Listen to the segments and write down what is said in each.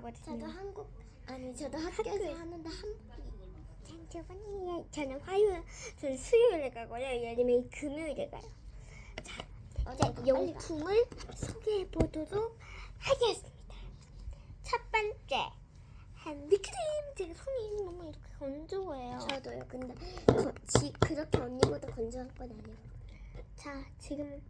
좋아하거든요. 저도 한국 아니 저도 학교에서 하는데 한국이 잠깐만요. 저는 화요일, 저는 수요일에 가고요. 예림이 금요일에 가요. 자, 이제 가. 용품을 소개해 보도록 하겠습니다. 첫 번째, 핸드크림. 제가 손이 너무 이렇게 건조해요. 저도요. 근데 거, 지, 그렇게 언니보다 건조한 건 아니에요. 자, 지금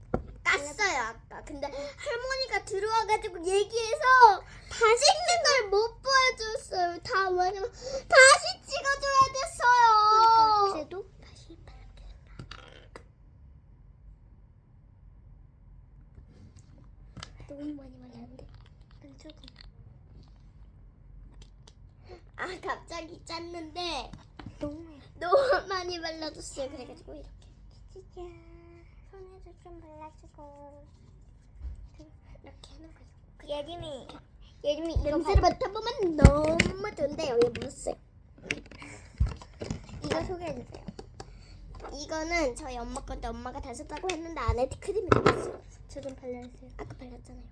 깠어요 아까. 근데 할머니가 들어와가지고 얘기해서 다 찍는 걸 못 보여줬어요. 다 왜냐면 다시 찍어줘야 그러니까 됐어요. 그래도 다시 바를게요. 너무 많이 말렸는데. 안 조금. 아 갑자기 짰는데 너무 너무 많이 발라줬어요. 그래가지고 이렇게. 진짜 손에도 좀 발라주고 이렇게 하는 거죠. 예림이 예림이 이거 냄새를 맡아보면 너무 좋은데요. 여기 묻었어요. 이거 소개해주세요. 이거는 저희 엄마 건데 엄마가 다 썼다고 했는데 안에 크림이 들어있어요. 저 좀 발라주세요. 아까 발랐잖아요.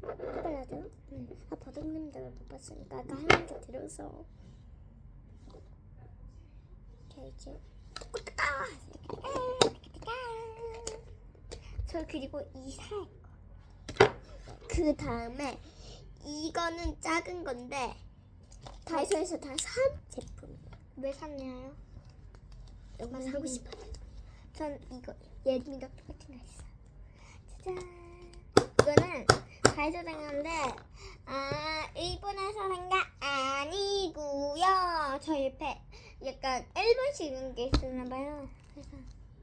또 발라줘요? 응. 아 버덕님들 못 봤으니까 아까 할머니가 들어서 이렇게 이제 뚜꾸뚜까 저 그리고 이살 그 다음에 이거는 작은 건데 다이소에서 다 산 제품이에요. 왜 샀냐요? 너무 사고 싶어요. 전 이거 예림이가 똑같은 거 있어. 짜잔. 이거는 다이소 생건데 아 일본에서 산 게 아니고요. 저 옆에 약간 일본식 이런 게 있었나 봐요. 그래서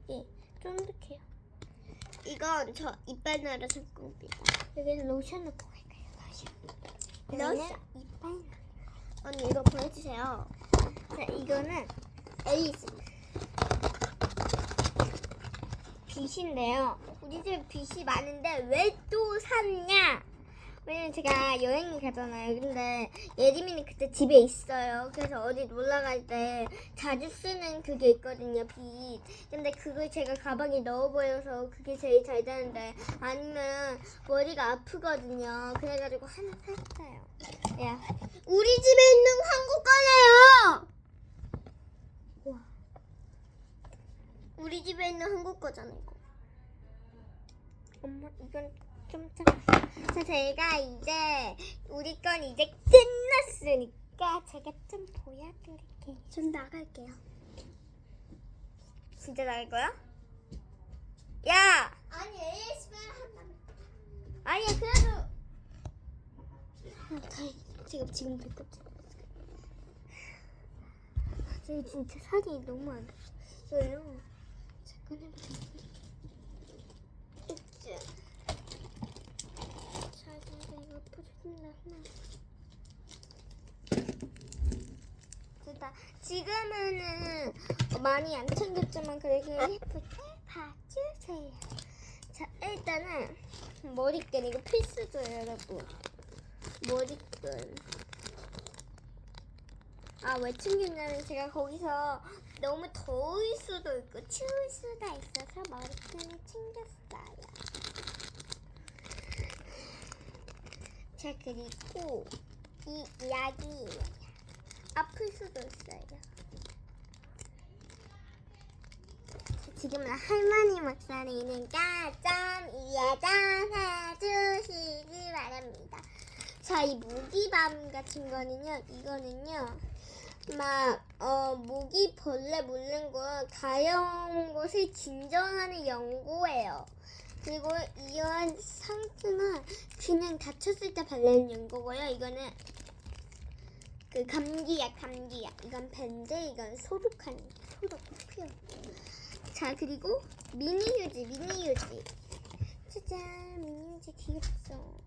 이 쫀득해요. 이건 저 이빨 나라 상품입니다. 여기는 로션 넣고 갈까요? 로션. 로션. 이빨. 언니 이거 보여주세요. 자 이거는 에이스. 빗인데요. 우리 집에 빗이 많은데 왜 또 샀냐? 왜냐면 제가 여행을 가잖아요. 근데 예림이는 그때 집에 있어요. 그래서 어디 놀러 갈 때 자주 쓰는 그게 있거든요. 빗. 근데 그걸 제가 가방에 넣어버려서 그게 제일 잘 되는데 아니면 머리가 아프거든요. 그래가지고 하나 샀어요. 야, 우리 집에 있는 한국 거네요. 우와. 우리 집에 있는 한국 거잖아 이거. 엄마 이건 좀 작아. 자 제가 이제 우리 건 이제 끝났으니까 제가 좀 보여드릴게요. 전 나갈게요. 진짜 나갈 거야? 야! 아니 ASMR 한다며. 아니야 그래도 아, 다행. 제가 지금 배꼽 저 진짜 살이 너무 안 쪘어요. 제 꺼내보자. 진짜. 자 퍼준다 하나. 됐다. 지금은 많이 안 챙겼지만 그래도 예쁘게 봐주세요. 자 일단은 머리끈 이거 필수죠 여러분. 머리끈. 아 왜 챙겼냐면 제가 거기서 너무 더울 수도 있고 추울 수가 있어서 머리끈을 챙겼어요. 자 그리고 이 약이 아플 수도 있어요. 자, 지금은 할머니 좀 이해 좀 해주시기 바랍니다. 자, 이 모기밤 같은 거는요, 이거는요, 막, 어, 모기 벌레 물는 거, 가려운 것을 진정하는 연고예요. 그리고 이런 상투는 그냥 다쳤을 때 바르는 연고고요. 이거는 그 감기약, 감기약. 이건 밴드, 이건 소독하는, 소독, 피워. 자, 그리고 미니 휴지, 미니 휴지. 짜잔, 미니 휴지 귀엽죠?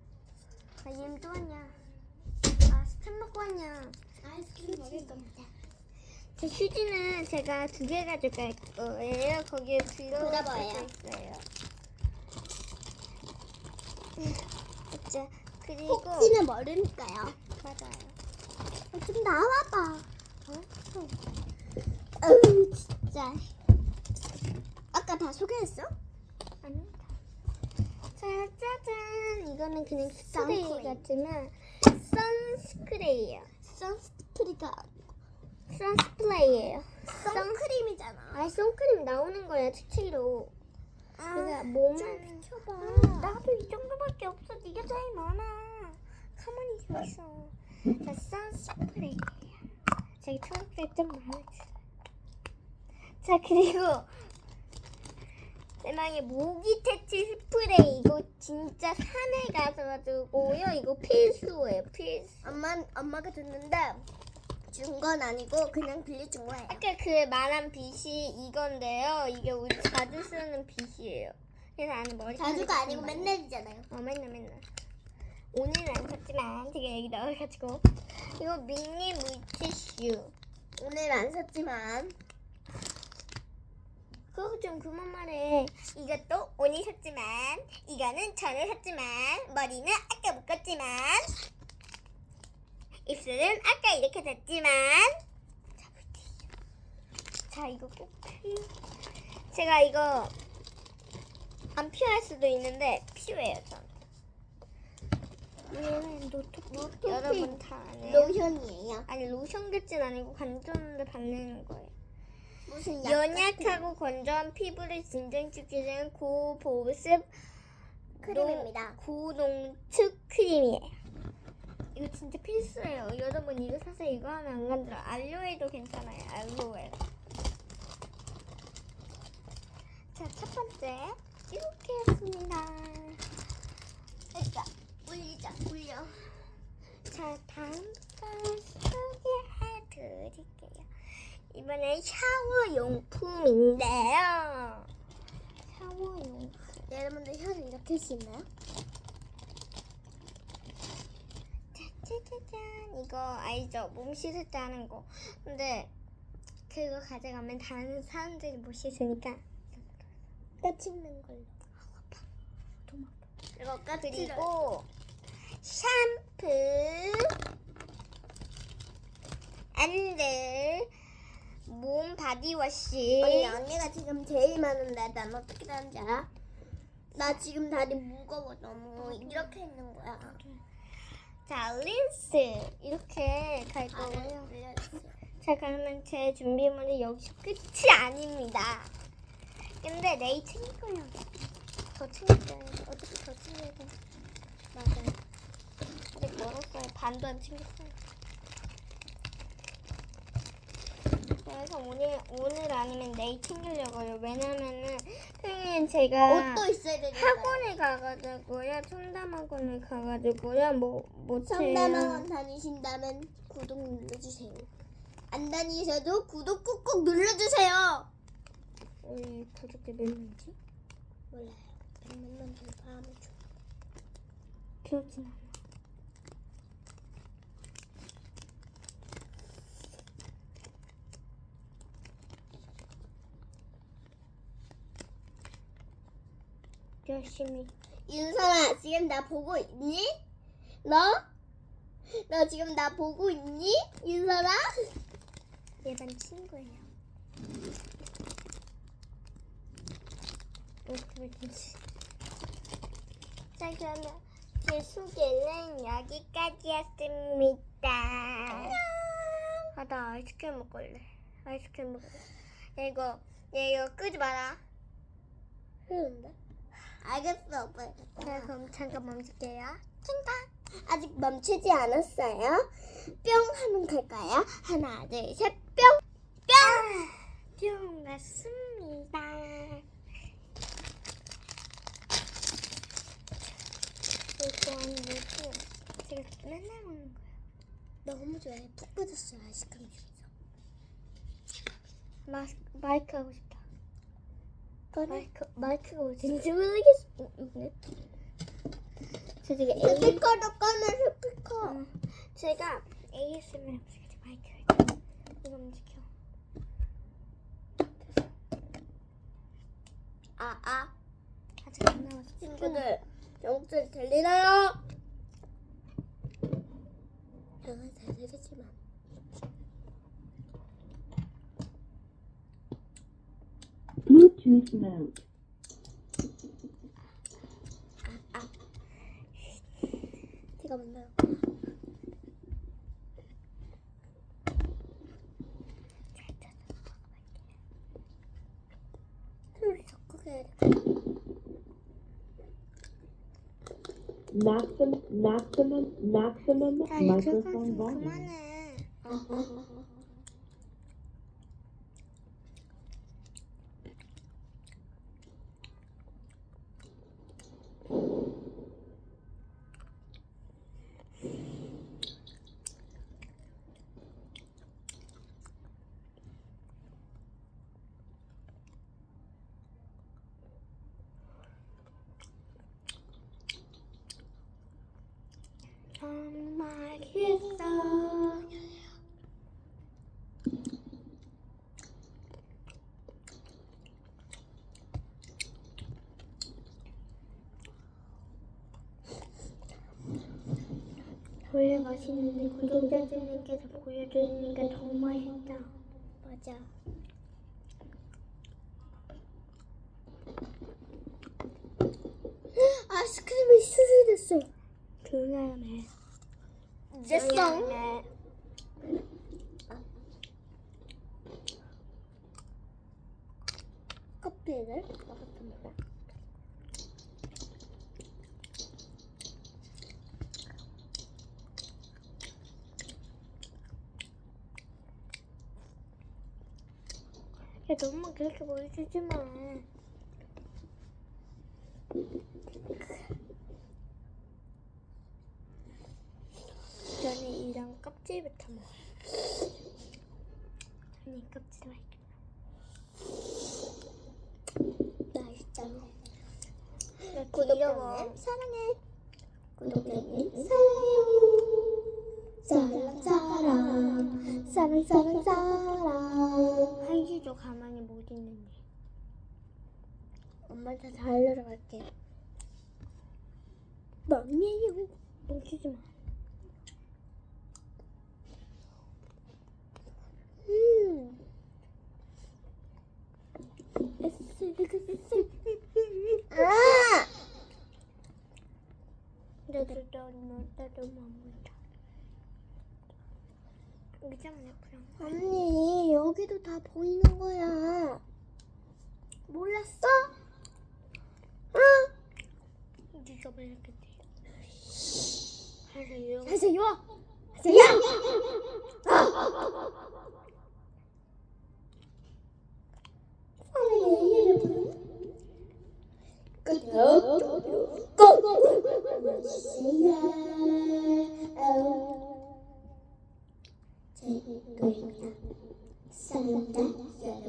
아, 얘는 또 왔냐? 아, 스팸 먹고 왔냐? 아이스크림 먹을 겁니다. 제 휴지는 제가 두 개 가져갈 거예요. 거기에 들어가 닫아봐요. 자, 그리고 혹시나 모르니까요. 맞아요. 어, 좀 나와봐. 어? 어우 진짜. 아까 다 소개했어? 아니. 자, 짜잔. 이거는 그냥 스프레이. 같지만 선스크레이예요. 선스크림가 선스플레이예요. 선크림이잖아. 아니 선크림 나오는 거야 책책이로. 아, 그래서 몸을 좀 비켜봐. 아, 나도 이 정도밖에 없어. 네가 제일 많아. 가만히 좀 있어. 자, 선스프레이예요. 저기 초록색 좀 마음에 들어. 자, 그리고 대망의 모기 퇴치 스프레이 이거 진짜 산에 가서 가지고요. 이거 필수예요. 필수. 엄마 엄마가 줬는데 준 건 아니고 그냥 빌려준 거예요. 아까 그 말한 빗이 이건데요. 이게 우리 자주 쓰는 빗이에요. 그래서 안에 머리 자주가 아니고 맨날이잖아요. 어 맨날 맨날. 오늘은 안 샀지만 제가 여기 넣어가지고 이거 미니 물티슈. 오늘 안 샀지만 그거 좀 그만 말해. 이것도 오늘 샀지만 이거는 전에 샀지만 머리는 아까 묶었지만 입술은 아까 이렇게 됐지만 자 이거 꼭 필. 제가 이거 안 필요할 수도 있는데 필요해요 전. 얘는 노트픽 노트픽. 여러분 다 아네요. 로션이에요. 아니 로션 같진 아니고 간절한데 바르는 거예요. 무슨 약 연약하고 건조한 피부를 진정시키는 고보습 크림입니다. 노- 고농축 크림이에요. 이거 진짜 필수예요. 여러분 이거 사서 이거 하면 안 간들어. 알로에도 괜찮아요. 알로에. 자, 첫 번째 이렇게 했습니다. 일단 올리자 올려. 자, 다음 거 소개해 드릴게요. 이번엔 샤워 용품인데요. 샤워 용품. 여러분들 혀를 이렇게 할수 있나요? 짜자자잔 이거 알죠? 몸 씻을 때 하는 거. 근데 그거 가져가면 다른 사람들이 못 씻으니까 까치는 걸로. 이거 그리고 샴푸 앤들 몸 바디워시 언니 언니가 지금 제일 많은데 난 어떻게 다는지 알아? 나 지금 다리 무거워 너무 이렇게 있는 거야. 자 린스 이렇게 갈 거고요. 올려주세요. 자 그러면 제 준비물이 여기서 끝이 아닙니다. 근데 내일 챙길 거예요. 더 챙겼어요. 어차피 더 챙겨야 돼. 맞아요. 아직 멀었어요. 반도 안 챙겼어요. 그래서 오늘 오늘 아니면 내일 챙기려고요. 왜냐면은 선생님 제가 옷도 있어야 되니까. 학원에 가가지고요. 청담학원을 가가지고요. 뭐 못해요. 청담학원 다니신다면 구독 눌러주세요. 안 다니셔도 구독 꾹꾹 눌러주세요. 우리 구독자 몇 명이지? 몰라요. 좀 바람을 줘. 그렇진 않 열심히. 윤선아 지금 나 보고 있니? 너? 너 지금 나 보고 있니? 윤선아? 얘반 친구예요. 자, 그러면 제 소개는 여기까지였습니다. 아, 나 아이스크림 먹을래. 아이스크림 먹을래. 야, 이거, 야, 이거 끄지 마라. 그런데? 알겠어 오빠. 자, 그럼 잠깐 멈출게요. 칭당. 아직 멈추지 않았어요. 뿅 하면 갈까요? 하나 둘 셋 뿅. 뿅 맞습니다. 이거 뭐지? 제가 맨날 먹는 거예요. 너무 좋아해. 푹 빠졌어요 아이스크림. 마, 마이크 하고 싶다. 그래? 마이크, 마이크가 어딘지 모르겠어. 어. 저 A, 스피커도 꺼내 스피커. 어, 제가 ASMR 하면서 마이크를 이거 움직여. 아 아. 아직 안 나왔어. 친구들 영소리 들리나요? Bluetooth mode. 제가 먼저요. maximum maximum maximum microphone volume. 맛있는데 구독자님께서 보여주니까 더 맛있다. 맞아. 아이스크림이 수술 됐어. 조용히 됐어. 커피를 먹었습니다. 야, 너무 그렇게 보여주지 마. 저는 이런 껍질부터 먹어. 아니, 껍질 말고. 맛있잖아. 나 구독자님 사랑해. 구독자님 사랑해요. 사랑 사랑 사랑 사랑 사랑. 한시도 가만히 못 있는데. 엄마한테 달려러 갈게. 멍이에요. 멈추지 마. 음. 아! 나도 나도 나도 멈다 의자만 옆으로. 언니 여기도 다 보이는 거야. 몰랐어? 어? 네가 왜 이렇게 돼? 그래서 이런 하세요. 7, 8, 9,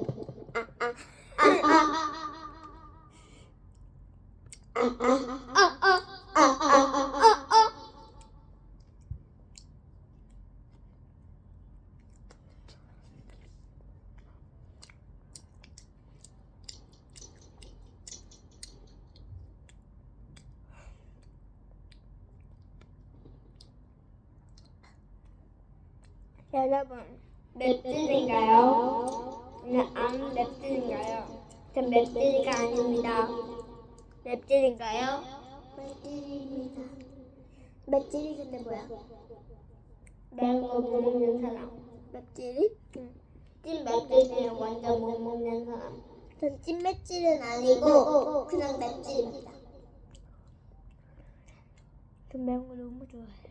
여러분 맵찔인가요? 네, 안 맵찔인가요? 전 맵찔이가 아닙니다. 맵찔인가요? 맷질입니다. 맷질이 근데 뭐야? 매운 거 못 먹는 사람. 맵질이? 찐 맵찔이는 완전 못 먹는 사람. 전 찐맷질은 아니고 그냥 맷질입니다. 전 매운 거 너무 좋아해요.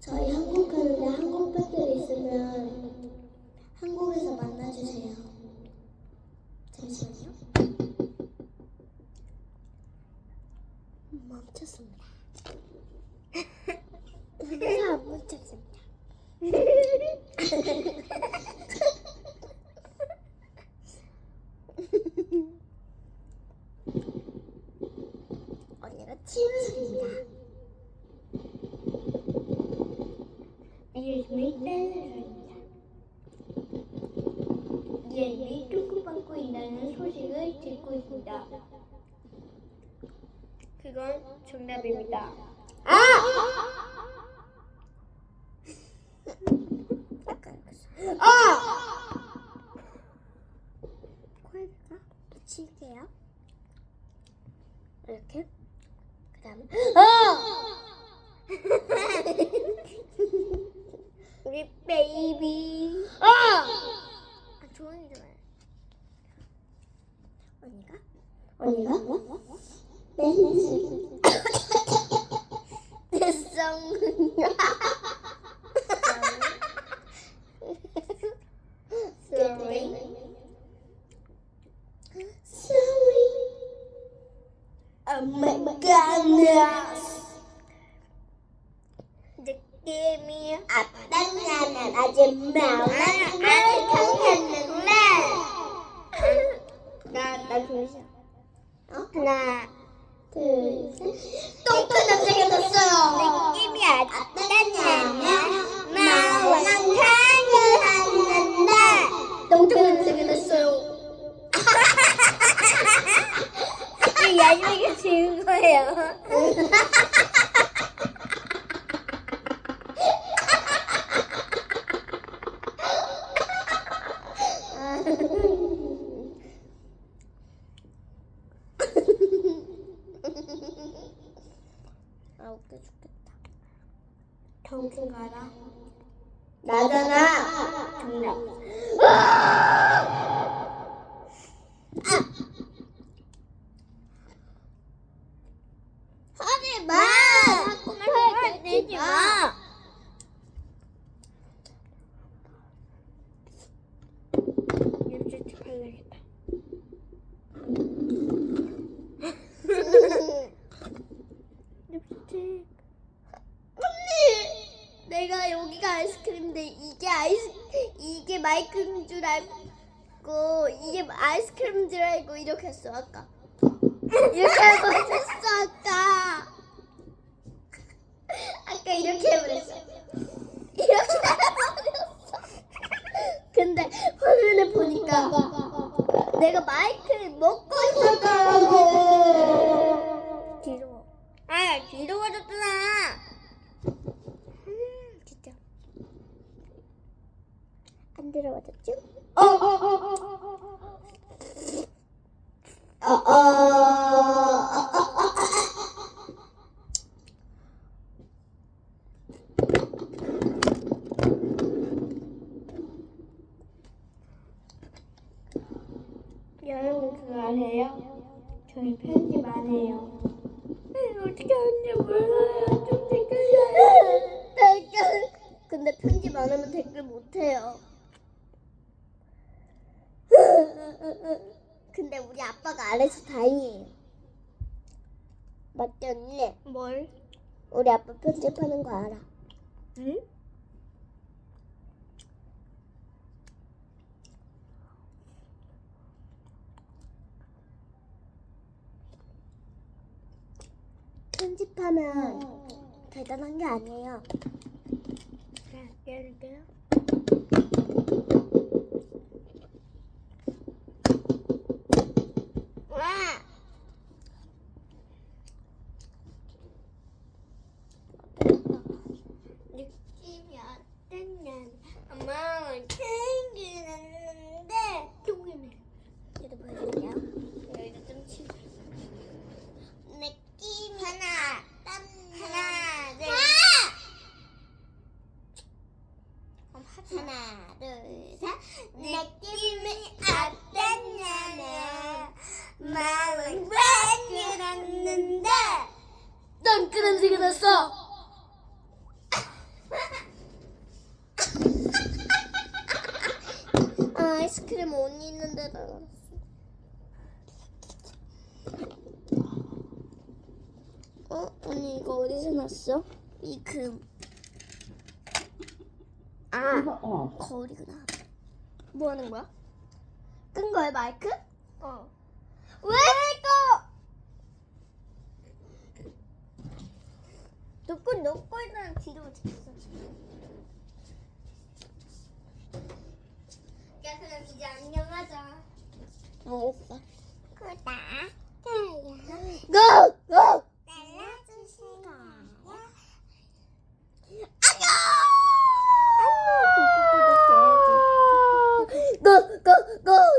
저희 한국 가는데 한국 팬들이 있으면 한국에서 만나주세요. 잠시만요. 멈췄습니다. 자, 멈췄습니다. 언니가 치우습니다. 이름이 벨라입니다. 이름이 뚜껑받고 있다는 소식을 듣고 있습니다. 그건 정답입니다. 코에다가 붙일게요. 이렇게. 그 다음에 어! 우리 베이비. 아! 아, 조용히 좀 해. 언니가? 언니가? 내 쌍문이야. Sorry. Sorry. Oh my goodness. 느낌이 아빠 나는 아직 마음을 강했는데. 나나 조심. 어? 하나. 둘, 셋. 똥큰 냄새가 났어요. 느낌이 어떠냐면 마음을 강했는데. 똥큰 냄새가 났어요. 야심이가 지은 거예요. 아 웃겨 죽겠다. 경진 가라. 나잖아. 정답. 하지 마. 자꾸 말 내지 마. 립스틱 발라야겠다. 언니, 내가 여기가 아이스크림인데 이게 아이스 이게 마이크인 줄 알고 이게 아이스크림인 줄 알고 이렇게 했어 아까. 이렇게 하고 했어 아까. 아까 이렇게 해버렸어. 이렇게 해버렸어. 근데 화면에 보니까 내가 마이크를 먹고 있었더라고. 아, 뒤로 가졌잖아. 음, 진짜. 안 들어맞았죠? 어, 어, 어, 어, 어, 어, 어, 여러분 그거 아세요? 저희 편집 안 해요. 네, 어떻게 하는지 몰라요. 좀 댓글 댓글. 근데 편집 안 하면 댓글 못 해요. 근데 우리 아빠가 안 해서 다행이에요. 맞지 언니? 뭘? 우리 아빠 편집하는 거 알아. 응? 편집하면 대단한 게 아니에요. 자, 열게요. 와! 느낌이 어땠냐? 엄마는 챙기는데 똥이네. 얘도 보여줄게요. 여기다 좀 치고. 느낌 하나, 하나, 둘. 그럼 하지 하나, 둘, 셋. 느낌이 어땠냐면 마음은 왜 그랬는데 넌 그런 생각 났어. 아, 아이스크림 언니 있는 데다 놨어. 어? 언니 이거 어디서 났어? 이 금. 아, off. 거울이구나. 뭐 하는 거야? 끈 거야, 마이크? 어. 왜 이거? 놓고 놓고 있는 뒤로 쳤어. 야 그럼 이제 안녕하자. 알겠어. 구다. 너, 너, 너.